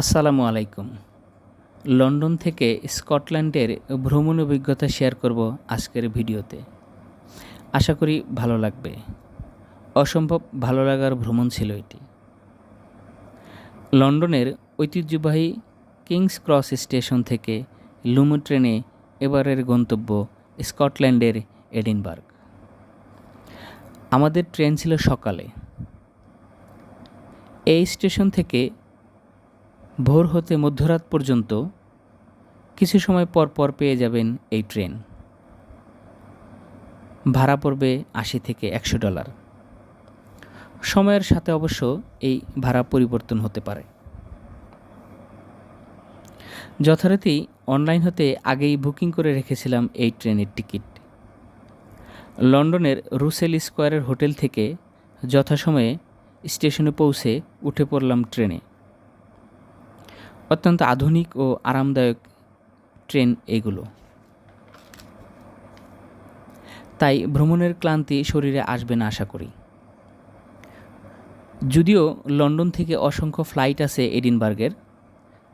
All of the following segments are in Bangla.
আসসালামু আলাইকুম। লন্ডন থেকে স্কটল্যান্ডের ভ্রমণ অভিজ্ঞতা শেয়ার করব আজকের ভিডিওতে। আশা করি ভালো লাগবে। অসম্ভব ভালো লাগার ভ্রমণ ছিল এটি। লন্ডনের ঐতিহ্যবাহী কিংস ক্রস স্টেশন থেকে লুমো ট্রেনে এবারের গন্তব্য স্কটল্যান্ডের এডিনবার্গ। আমাদের ট্রেন ছিল সকালে। এই স্টেশন থেকে ভোর হতে মধ্যরাত পর্যন্ত কিছু সময় পর পর পেয়ে যাবেন এই ট্রেন। ভাড়া পড়বে আশি থেকে একশো ডলার। সময়ের সাথে অবশ্য এই ভাড়া পরিবর্তন হতে পারে। যথারীতি অনলাইন হতে আগেই বুকিং করে রেখেছিলাম এই ট্রেনের টিকিট। লন্ডনের রুসেল স্কোয়ারের হোটেল থেকে যথাসময়ে স্টেশনে পৌঁছে উঠে পড়লাম ট্রেনে। অত্যন্ত আধুনিক ও আরামদায়ক ট্রেন এগুলো। তাই ভ্রমণের ক্লান্তি শরীরে আসবে না আশা করি। যদিও লন্ডন থেকে অসংখ্য ফ্লাইট আছে এডিনবার্গের,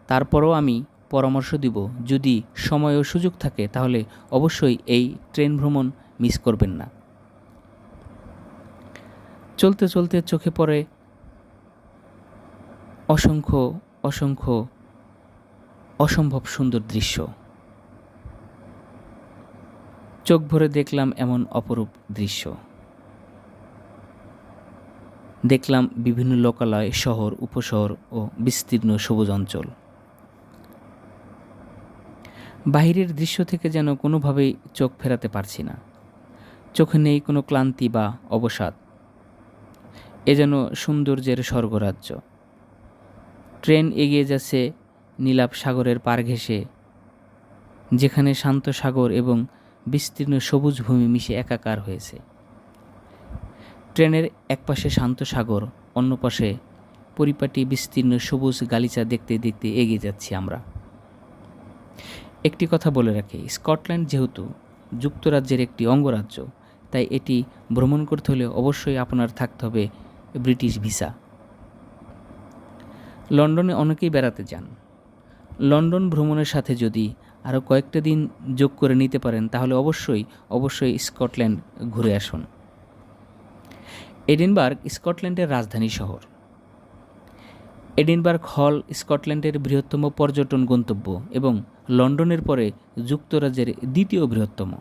তারপরও আমি পরামর্শ দিব, যদি সময় ও সুযোগ থাকে তাহলে অবশ্যই এই ট্রেন ভ্রমণ মিস করবেন না। চলতে চলতে চোখে পড়ে অসংখ্য অসংখ্য অসম্ভব সুন্দর দৃশ্য। চোখ ভরে দেখলাম এমন অপরূপ দৃশ্য। দেখলাম বিভিন্ন লোকালয়, শহর, উপশহর ও বিস্তীর্ণ সবুজ অঞ্চল। বাহিরের দৃশ্য থেকে যেন কোনোভাবেই চোখ ফেরাতে পারছি না। চোখে নেই কোনো ক্লান্তি বা অবসাদ। এ যেন সৌন্দর্যের স্বর্গরাজ্য। ট্রেন এগিয়ে যাচ্ছে নীলাপ সাগরের পার ঘেঁষে, যেখানে শান্ত সাগর এবং বিস্তীর্ণ সবুজ ভূমি মিশে একাকার হয়েছে। ট্রেনের একপাশে শান্ত সাগর, অন্য পাশে পরিপাটি বিস্তীর্ণ সবুজ গালিচা দেখতে দেখতে এগিয়ে যাচ্ছি আমরা। একটি কথা বলে রাখি, স্কটল্যান্ড যেহেতু যুক্তরাজ্যের একটি অঙ্গরাজ্য, তাই এটি ভ্রমণ করতে হলে অবশ্যই আপনার থাকতে হবে ব্রিটিশ ভিসা। লন্ডনে অনেকেই বেড়াতে যান। লন্ডন ভ্রমণের সাথে যদি আরও কয়েকটা দিন যোগ করে নিতে পারেন, তাহলে অবশ্যই অবশ্যই স্কটল্যান্ড ঘুরে আসুন। এডিনবার্গ স্কটল্যান্ডের রাজধানী শহর। এডিনবার্গ হল স্কটল্যান্ডের বৃহত্তম পর্যটন গন্তব্য এবং লন্ডনের পরে যুক্তরাজ্যের দ্বিতীয় বৃহত্তম।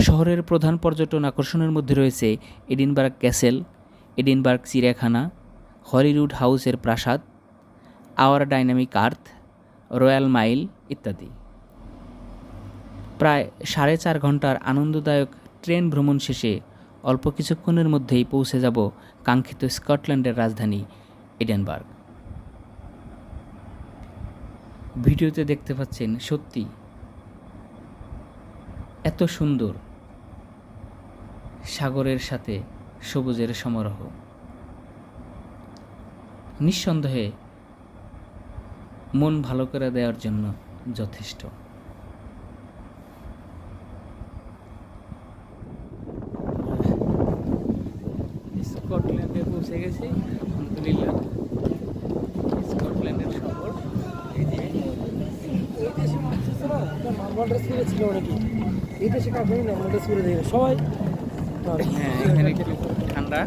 শহরের প্রধান পর্যটন আকর্ষণের মধ্যে রয়েছে এডিনবার্গ ক্যাসেল, এডিনবার্গ চিড়িয়াখানা, হলিউড হাউসের প্রাসাদ our dynamic earth royal mile ইত্যাদি। প্রায় সাড়ে চার ঘণ্টার আনন্দদায়ক ট্রেন ভ্রমণ শেষে অল্প কিছুক্ষণের মধ্যেই পৌঁছে যাব কাঙ্ক্ষিত স্কটল্যান্ডের রাজধানী এডেনবার্গ। ভিডিওতে দেখতে পাচ্ছেন সত্যি এত সুন্দর সাগরের সাথে সবুজের সমারোহ। নিঃসন্দেহে মন ভালো করে দেওয়ার জন্য যথেষ্ট। স্কটল্যান্ডে পৌঁছে গেছি। আলহামদুলিল্লাহ। স্কটল্যান্ডের শহর এই যে নর্মাল ড্রেস পরে ছিল অনেকে। এই দেশে কাউকে নর্মাল ড্রেস পরে দেখে সবাই হ্যাঁ এখানে একটু ঠান্ডা।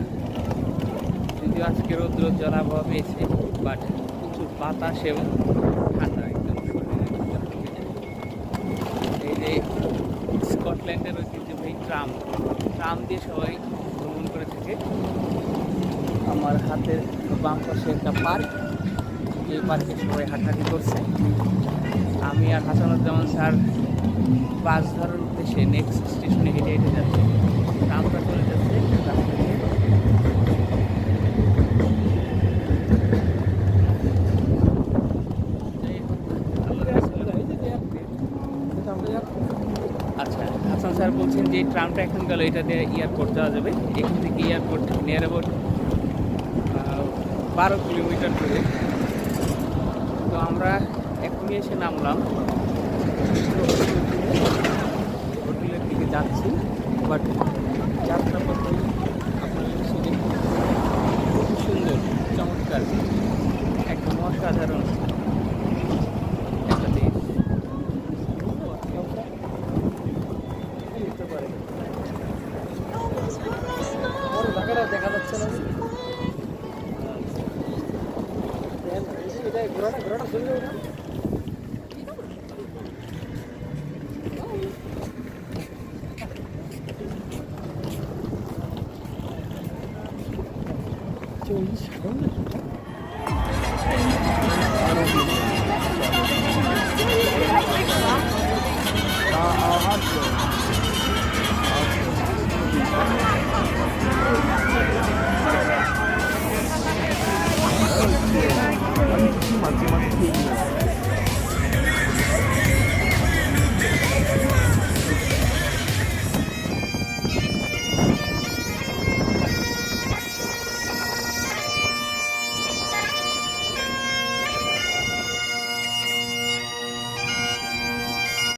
যদিও আজকে রৌদ্র জল আবহাওয়া পেয়েছে বাট প্রচুর বাতাস এবং ঠান্ডা একদম। এই যে স্কটল্যান্ডের ঐতিহ্যবাহী ট্রাম ট্রাম দিয়ে সবাই ভ্রমণ করে থাকে আমার হাতের বাম পাশে একটা পার্ক, এই পার্কে সবাই হাঁটাহাঁটি করছে আমি আর হাসানুজ্জামান স্যার বাস ধরার উদ্দেশ্যে নেক্সট স্টেশনে স্যার বলছেন যে ট্রামটা এখন গেল এটা দিয়ে এয়ারপোর্ট যাওয়া যাবে। এখান থেকে এয়ারপোর্ট নিয়ার অ্যাবাউট বারো কিলোমিটার দূরে। তো আমরা এখনই এসে নামলাম। হোটেলের দিকে যাচ্ছি বাট যাত্রা 저 이시 건데.